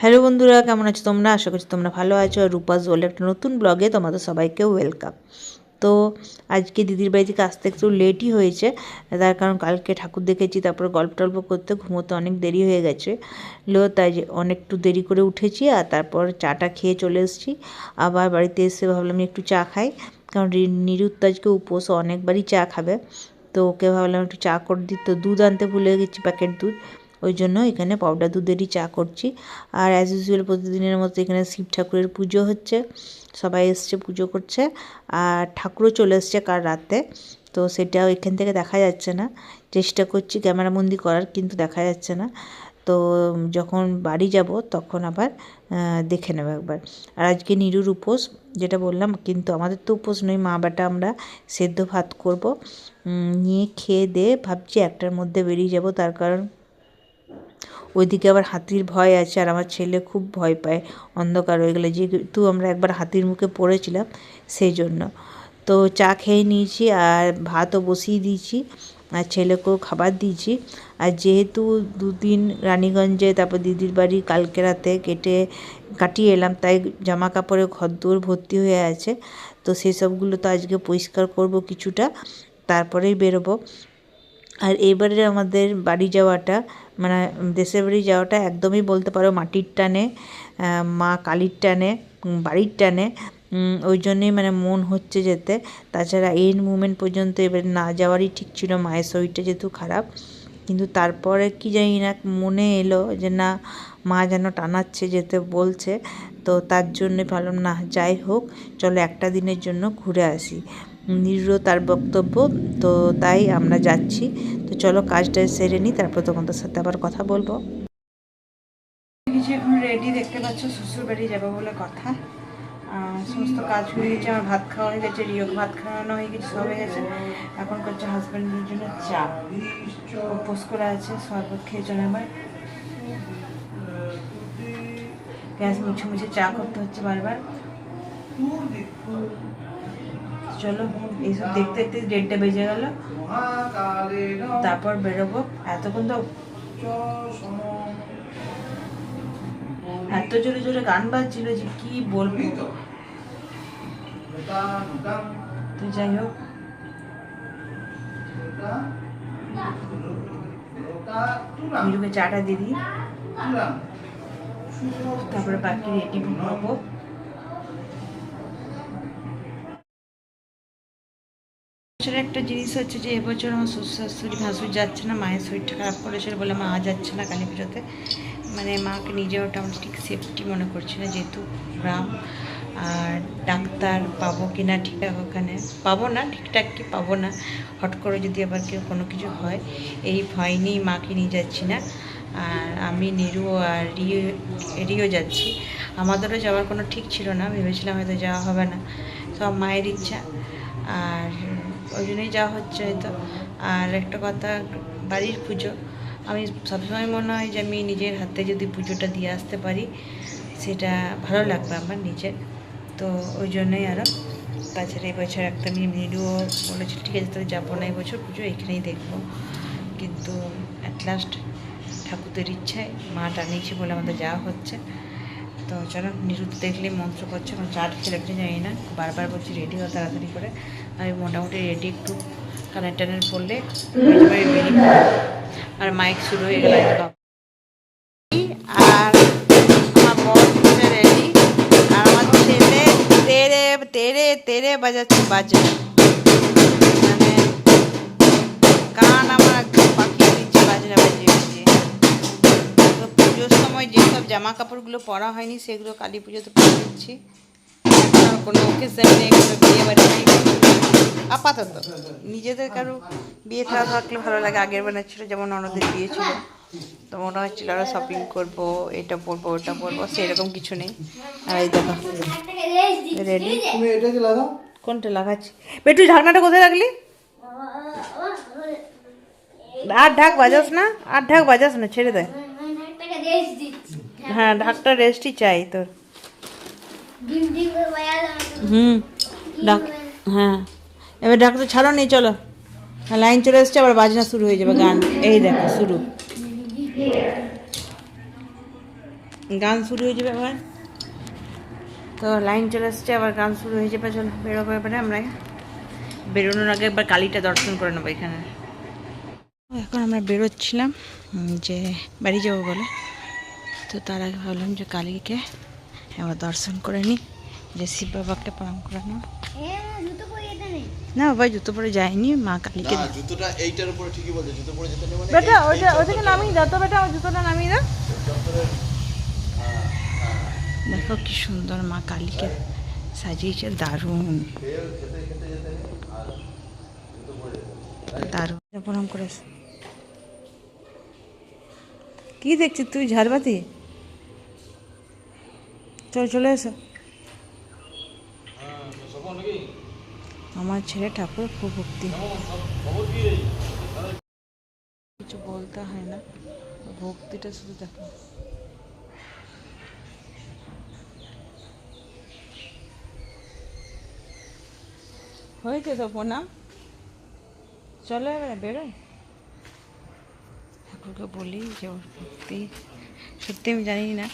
Hello বন্ধুরা, কেমন আছো তোমরা? আশা করছি তোমরা ভালো আছো। আর রূপাস ওয়ার্ল্ড একটা নতুন ব্লগে তোমাদের সবাইকে ওয়েলকাম তো আজকে দিদির বাড়ি থেকে আসতে একটু লেটই হয়েছে। তার কারণ কালকে ঠাকুর দেখেছি, তারপরে গল্প টল্প করতে ঘুমোতে অনেক দেরি হয়ে গেছে। লো, তাই অনেকটু দেরি করে উঠেছি আর তারপর চাটা খেয়ে চলে এসেছি। আবার বাড়িতে এসে ভাবলাম একটু চা খাই। কারণ রি- নিরুত তো আজকে উপোস অনেকবারই চা খাবে। তো ওকে ভাবলাম একটু চা করে দিই। তো দুধ আনতে ভুলে গেছি প্যাকেট দুধ। ওই জন্য এখানে পাউডার দুধেরই চা করছি। আর অ্যাজ ইউজুয়াল প্রতিদিনের মতো এখানে শিব ঠাকুরের পুজো হচ্ছে। সবাই এসছে পুজো করছে। আর ঠাকুরও চলে এসছে কাল রাতে। তো সেটাও এখান থেকে দেখা যাচ্ছে না। চেষ্টা করছি ক্যামেরাবন্দি করার, কিন্তু দেখা যাচ্ছে না। তো যখন বাড়ি যাব তখন আবার দেখে নেব একবার। আর আজকে নিরুর উপোস, যেটা বললাম, কিন্তু আমাদের তো উপোস নয়, মা বাটা আমরা সেদ্ধ ভাত করব। নিয়ে খেয়ে দিয়ে ভাবছি একটার মধ্যে বেরিয়ে যাব। তার কারণ ওইদিকে আবার হাতির ভয় আছে আর আমার ছেলে খুব ভয় পায়, অন্ধকার হয়ে গেলে। যেহেতু আমরা একবার হাতির মুখে পড়েছিলাম সেই জন্য তো চা খেয়ে নিয়েছি আর ভাতও বসিয়ে দিয়েছি, আর ছেলেকেও খাবার দিয়েছি। আর যেহেতু দুদিন রানীগঞ্জে, তারপর দিদির বাড়ি কালকে রাতে কেটে কাটিয়ে এলাম, তাই জামা কাপড়ে ঘরদোর ভর্তি হয়ে আছে। তো সেই সবগুলো তো আজকে পরিষ্কার করব কিছুটা, তারপরেই বেরোবো। আর এবারে আমাদের বাড়ি যাওয়াটা মানে দেশের বাড়ি যাওয়াটা একদমই বলতে পারো মাটির টানে মা কালির টানে বাড়ির টানে ওই জন্যেই মানে মন হচ্ছে যেতে। তাছাড়া এই মুমেন্ট পর্যন্ত এবার না যাওয়ারই ঠিক ছিল, মায়ের শরীরটা যেহেতু খারাপ। কিন্তু তারপরে কি জানি না, মনে এলো যে না, মা যেন টানাচ্ছে, যেতে বলছে। তো তার জন্যে ভাবলাম, না, যাই হোক, চলো একটা দিনের জন্য ঘুরে আসি। নিরও তার বক্তব্য, তো তাই আমরা যাচ্ছি। তো চলো কাজটা সেরে নিই, তারপর তোমাদের সাথে আবার কথা বলব। কিছু এখন রেডি দেখতে পাচ্ছ, শ্বশুর বাড়ি যাব বলে কথা। সমস্ত কাজ হয়ে গেছে, আমার ভাত খাওয়া হয়ে গেছে রিও ভাত খাওয়ানো হয়ে গেছে, সব হয়ে গেছে। এখন করছে হাজব্যান্ডের জন্য চা। উপোস করা আছে, শরবত খেয়ে চলে আমার। গ্যাস মুছে মুছে চা করতে হচ্ছে বারবার। চলো এইসব দেখতে দেখতে দেড়টা বেজে গেল। তারপর বেরোবো। এতক্ষণ তো এত জোরে জোরে গান বাজছিল যে কি বলব? তো। যাই হোক। মিরুকে চাটা দিয়ে দিই। তারপরে বাকি রেডি হব বছরের একটা জিনিস হচ্ছে যে এবছর আমার শ্বশুর শাশুড়ি ভাসুর যাচ্ছে না, মায়ের শরীরটা খারাপ করেছিল বলে মা যাচ্ছে না কালী পুজোতে। মানে মাকে নিজেও আমরা ঠিক সেফটি মনে করছি না, যেহেতু গ্রাম। আর ডাক্তার পাবো কি না ঠিকঠাক ওখানে, পাবো না, ঠিকঠাক কি পাবো না, হট করে যদি আবার কেউ কোনো কিছু হয়, এই ভয় নিয়েই মাকে নিয়ে যাচ্ছি না। আর আমি, নিরু আর রিও রিও যাচ্ছি। আমাদেরও যাওয়ার কোনো ঠিক ছিল না ভেবেছিলাম হয়তো যাওয়া হবে না। সব মায়ের ইচ্ছা। আর ওই জন্যই যাওয়া হচ্ছে হয়তো। আর একটা কথা, বাড়ির পুজো। আমি সবসময় মনে হয় যে আমি নিজের হাতে যদি পুজোটা দিয়ে আসতে পারি, সেটা ভালো লাগবে আমার নিজের। তো ওই জন্যই আরও তাছাড়া এবছর একটা মেয়ে মেয়েরও বলেছি, ঠিক আছে, তাহলে যাব না এবছর পুজো এখানেই দেখব। কিন্তু অ্যাট লাস্ট ঠাকুরদের ইচ্ছায় মা টানিয়েছে বলে আমাদের যাওয়া হচ্ছে। তো চলো নিরুদ্ধ দেখলে মন্ত্র করছে এখন চাট খেলে জানি না, বারবার বলছি রেডি হও তাড়াতাড়ি করে। আমি মোটামুটি রেডি একটু কানের টানের পড়লে। আর মাইক শুরু হয়ে গেল। আর আমার বর রেডি আর আমার ছেলে তেরে তেরে তেরে বাজাচ্ছে, বাজে মানে গান আমার একদম পাকিয়ে দিচ্ছে, বাজনা বাজিয়ে বাজিয়ে পুজোর সময় যেসব জামা কাপড়গুলো পরা হয়নি, সেগুলো কালী পুজোতে পরে দিচ্ছি কোনো ওকেশন নেই কোনো বিয়ে বাড়ি নেই। আপাতত। নিজেদের কারও বিয়ে থাকা থাকলে ভালো লাগে আগের বানাচ্ছিল যেমন ননদের বিয়ে ছিল তো মনে হচ্ছিল আরও শপিং করব এটা পরবো ওটা পরবো সেরকম কিছু নেই। আর এই দেখো রেডি কোনটা লাগাচ্ছি? বেটু ঢাকনাটা কোথায় রাখলি? আর ঢাক বাজাস না আর ঢাক বাজাস না ছেড়ে দে। হ্যাঁ ঢাকটা রেস্টই চাই তোর। হুম, ডাক হ্যাঁ। এবার ডাকটা ছাড়ো নেই চলো। লাইন চলে এসছে, আবার বাজনা শুরু হয়ে যাবে গান। এই দেখো, শুরু। গান শুরু হয়ে যাবে আবার। তো লাইন চলে আসছে আবার গান শুরু হয়ে যাবে, চলো, বেরোবো এবারে আমরা বেরোনোর আগে একবার কালীটা দর্শন করে নেব এখানে। এখন আমরা বেরোচ্ছিলাম যে বাড়ি যাব বলে। তো তার আগে ভাবলাম যে কালীকে একবার দর্শন করে নি। যে শিব বাবাকে প্রণাম করে নাও। না বাবা জুতো পরে যায়নি মা কালীকে না জুতোটা এইটার উপরে ঠিকই বলছে জুতো পরে যেতে নেই মানে বেটা ওইটা ওই থেকে নামিয়ে দাও তো বেটা ওই জুতোটা নামিয়ে দাও। দেখো কি সুন্দর মা কালীকে সাজিয়েছে দারুণ। দারুণ। প্রণাম করেছে কি দেখছিস তুই ঝাড়বাতি? চল চলে এসো। আমার ছেলে ঠাকুর খুব ভক্তি। কিছু বলতে হয় না। ভক্তিটা শুধু দেখো। হয়েছে তো প্রণাম। চলো এবারে বেরোয় ঠাকুরকে বলি যে ওর ভক্তি। সত্যি আমি জানি না।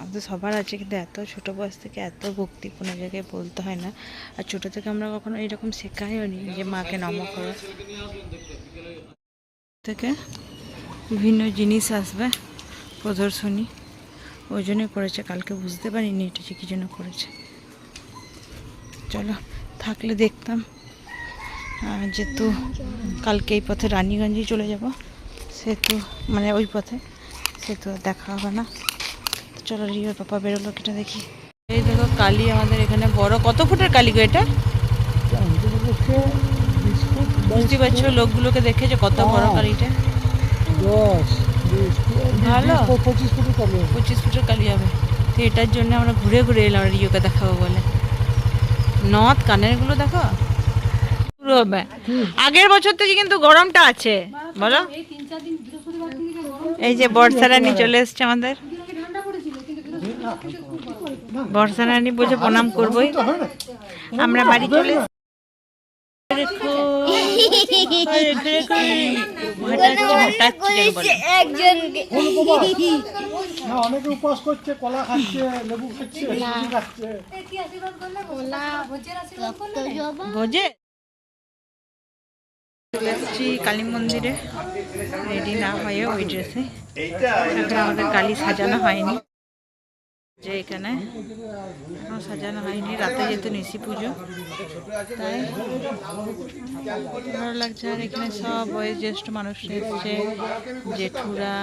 আমাদের সবার আছে, কিন্তু এত ছোটো বয়স থেকে এত ভক্তি কোনো জায়গায় বলতে হয় না। আর ছোটো থেকে আমরা কখনো এরকম শেখাইও নি যে মাকে নম করো। থেকে বিভিন্ন জিনিস আসবে প্রদর্শনী, ওই জন্যই করেছে। কালকে বুঝতে পারিনি এটা যে কী জন্য করেছে। চলো, থাকলে দেখতাম। যেহেতু কালকে এই পথে রানীগঞ্জেই চলে যাব, সেহেতু মানে ওই পথে, সেহেতু দেখা হবে না। চলো রিওর পাপা বেরোলো এটা দেখি। এই দেখো কালী আমাদের এখানে বড়। কত ফুটের কালী গো এটা? বুঝতে পারছ? লোকগুলোকে দেখে যে কত বড় কালীটা? ভালো। পঁচিশ ফুটের কালি পঁচিশ ফুটের কালী হবে। তো এটার জন্য আমরা ঘুরে ঘুরে এলাম রিওকে দেখাবো বলে। নথ কানেরগুলো দেখো? শুরু হবে। আগের বছর থেকে কিন্তু গরমটা আছে। বলো। এই যে বর্ষা রানী চলে এসছে আমাদের। বর্ষা রানী বলছে প্রণাম করবোই। আমরা বাড়ি চলে চলে এসেছি কালী মন্দিরে। রেডি না হয়ে ওই ড্রেসে আমাদের কালী সাজানো হয়নি। যে এখানে সাজানো হয়নি, রাতে যেহেতু নিশি পুজো, তাই ভালো লাগছে। আর এখানে সব বয়োজ্যেষ্ঠ মানুষ এসছে, জেঠুরা।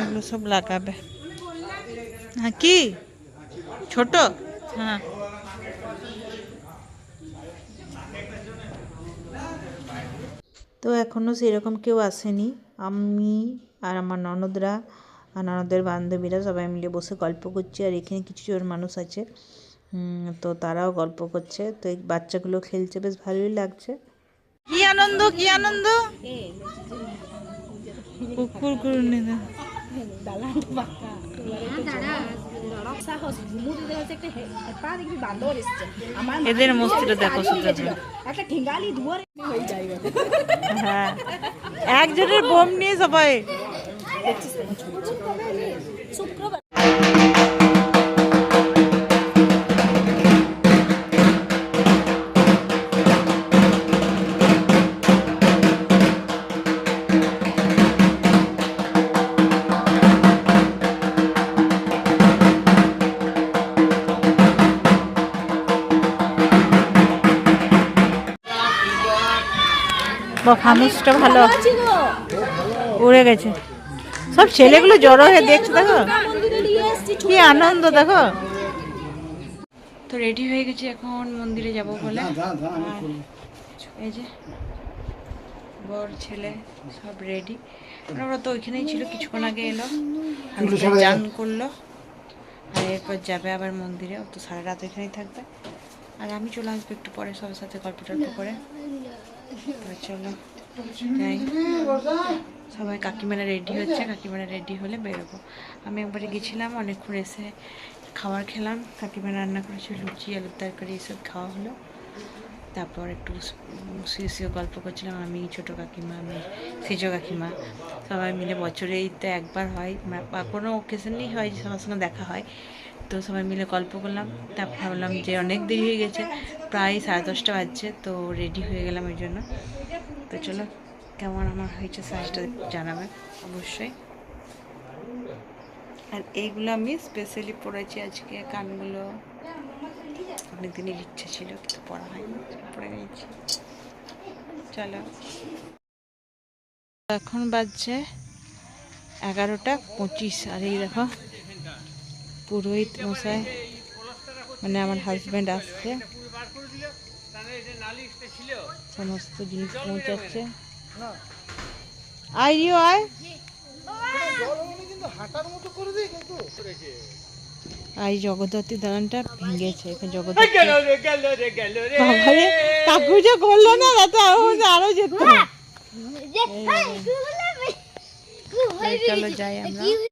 এগুলো সব লাগাবে। হ্যাঁ কি? ছোট? হ্যাঁ। তো এখনও সেরকম কেউ আসেনি। আমি আর আমার ননদরা আর ননদের বান্ধবীরা সবাই মিলে বসে গল্প করছি আর এখানে কিছু জন মানুষ আছে। তো তারাও গল্প করছে। তো এই বাচ্চাগুলো খেলছে বেশ ভালোই লাগছে। কি আনন্দ কি আনন্দ? কুকুর কুকুর এদের মস্তিটা দেখো একটা ঠেঙ্গালি হ্যাঁ একজনের বোম নিয়ে সবাই। ফানুসটা ভালো। উড়ে গেছে। সব ছেলেগুলো জড়ো হয়ে দেখছে দেখো? কি আনন্দ দেখো? তো রেডি হয়ে গেছি এখন মন্দিরে যাব বলে। এই যে বর ছেলে সব রেডি। ওরা তো ওইখানেই ছিল কিছুক্ষণ আগে এলো। চান করল। আর এরপর যাবে আবার মন্দিরে। ও তো সারা রাত ওইখানেই থাকবে। আর আমি চলে আসব একটু পরে সবার সাথে গল্প টল্প করে। চলো। সবাই কাকিমারা রেডি হচ্ছে, কাকিমারা রেডি হলে বেরোবো। আমি একবারে গেছিলাম, অনেকক্ষণ এসে খাবার খেলাম। কাকিমা রান্না করেছে, লুচি, আলুর তরকারি, এসব খাওয়া হলো। তারপর একটু শুয়ে গল্প করছিলাম, আমি, ছোটো কাকিমা, আমি, সেজ কাকিমা। সবাই মিলে বছরেই তো একবার হয় বা কোনো ওকেশনেই হয় সবার সঙ্গে দেখা হয়। তো সবাই মিলে গল্প করলাম। তারপর ভাবলাম যে অনেক দেরি হয়ে গেছে, প্রায় সাড়ে দশটা বাজছে, তো রেডি হয়ে গেলাম ওই জন্য। তো চলো, কেমন আমার হয়েছে সাইজটা জানাবে অবশ্যই। আর এইগুলো আমি স্পেশালি পড়েছি আজকে, কানগুলো অনেক দিনের ইচ্ছা ছিল, কিন্তু পড়া হয়নি, পড়ে নিয়েছি। চলো। এখন বাজছে এগারোটা পঁচিশ, আর এই দেখো পুরোহিত মশাই মানে আমার হাজব্যান্ড আসছে। সমস্ত জিনিস পৌঁছাচ্ছে। আয় রিও আয়। আর এই জগদ্ধাত্রী দালানটা ভেঙেছে এখানে জগদ্ধাত্রী কাকু যে করল না তাতে আরও আরও যেত। এই। চলো যাই আমরা।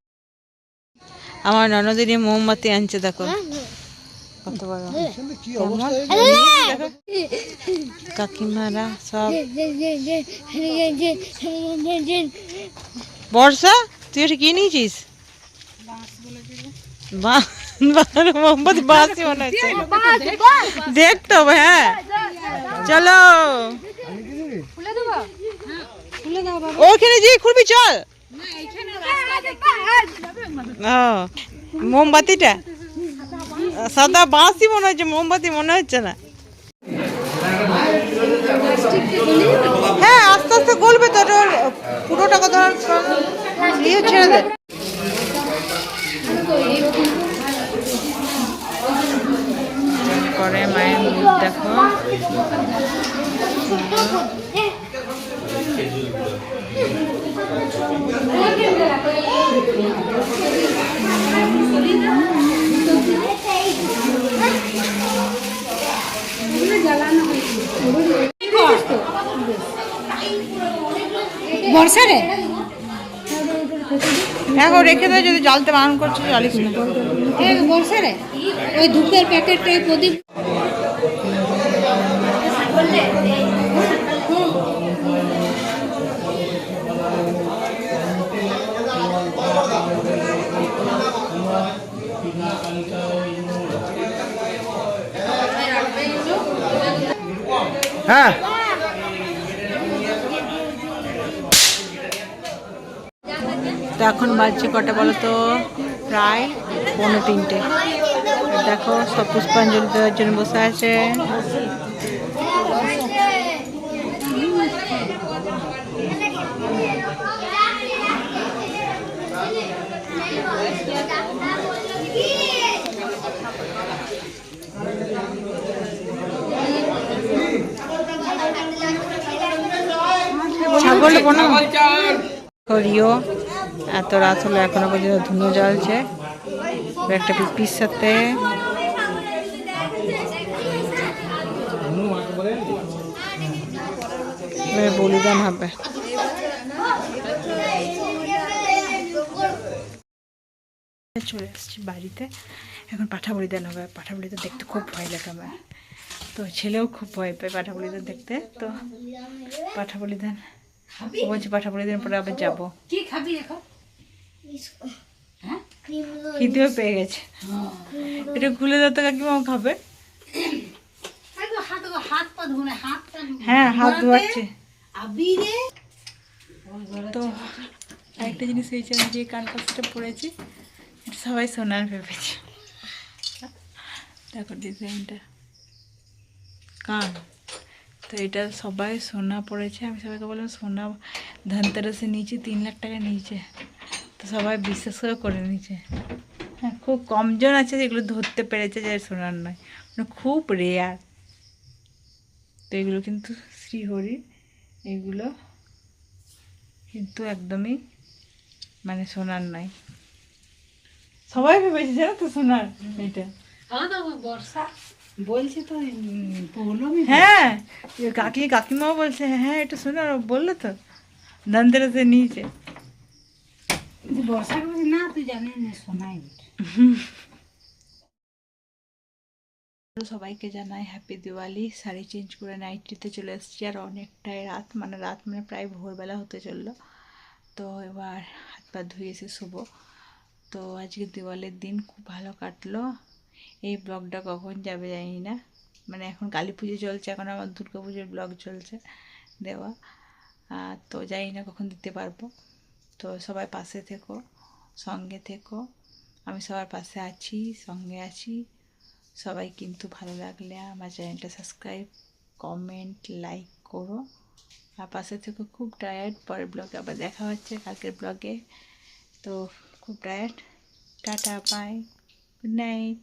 আমার ননদিনী মোমবাতি আনছে দেখো। কত বড়। কাকিমারা সব। বর্ষা তুই এটা কি নিয়েছিস? মোমবাতি বাসি মনে হচ্ছে। দেখতো হ্যাঁ। চলো। ওখানে যে খুলবি চল। মোমবাতিটা? সাদা বাঁশি মনে হচ্ছে, মোমবাতি মনে হচ্ছে না। হ্যাঁ আস্তে আস্তে গলবে তো পুরোটা কথা ইয়ে ছেড়ে দে পরে মায়ের মুখ দেখো বর্ষারে এখন রেখে দেয় যদি জ্বালতে বারণ করছে জ্বালিস না বর্ষারে ওই ধূপের প্যাকেটটা প্রদীপ হ্যাঁ। তো এখন বাজছে কটা বলো তো? প্রায় পনেরো তিনটে। দেখো সব পুষ্পাঞ্জলি দেওয়ার জন্য বসে আছে। ছাগল বোনা করিও এত রাত হলো এখনও পর্যন্ত ধুনো জ্বলছে। একটা পিস সাথে। বলিদান হবে। চলে এসেছি বাড়িতে। এখন পাঠা বলিদান হবে। পাঠা বলিদান দেখতে খুব ভয় লাগে আমার। তো ছেলেও খুব ভয় পায় পাঠা বলিদান দেখতে। তো পাঠা বলিদান ও বলছে পাঠা বলিদান পরে আবার যাব। কি খাবি এখন? খিদেও পেয়ে গেছে। এটা খুলে দাও তো কাকিমা খাবে। হাত হাত পা ধুনে হাত পা হ্যাঁ হাত ধোয়াচ্ছে। তো আরেকটা জিনিস হয়েছে আমি যে কান পাশটা পরেছি এটা সবাই সোনার ভেবেছে। দেখো ডিজাইনটা কান তো এটা সবাই সোনা পড়েছে আমি সবাইকে বললাম সোনা ধনতেরাসে নিয়েছি তিন লাখ টাকা নিয়েছে। তো সবাই বিশ্বাস করে করে নিয়েছে। হ্যাঁ খুব কমজন আছে যেগুলো ধরতে পেরেছে যে সোনার নয়। মানে খুব রেয়ার তো এগুলো কিন্তু শ্রীহরি এগুলো কিন্তু একদমই মানে সোনার নয়। সবাই ভেবেছে জানো তো সোনার এটা? বর্ষা। বলছে তো পৌলমি হ্যাঁ কাকি কাকিমাও বলছে হ্যাঁ এটা সোনার ও বলল তো। ধনতেরাসে নিয়েছে। না সবাইকে জানাই হ্যাপি দিওয়ালি। শাড়ি চেঞ্জ করে নাইটিতে চলে এসেছি আর অনেকটাই রাত মানে রাত মানে প্রায় ভোরবেলা হতে চলল। তো এবার হাত পা ধুয়ে এসে শোবো। তো আজকে দিওয়ালির দিন খুব ভালো কাটলো। এই ব্লগটা কখন যাবে জানি না। মানে এখন কালী পুজো চলছে, এখন আমার দুর্গা পুজোর ব্লগ চলছে দেওয়া। তো জানি না কখন দিতে পারব। তো সবাই পাশে থেকো, সঙ্গে থেকো। আমি সবার পাশে আছি, সঙ্গে আছি। সবাই কিন্তু ভালো লাগলে আমার চ্যানেলটা সাবস্ক্রাইব, কমেন্ট, লাইক করো। আর পাশে থেকে, খুব টায়ার্ড পরের ব্লগে আবার দেখা হচ্ছে কালকের ব্লগে। তো খুব tired tata bye good night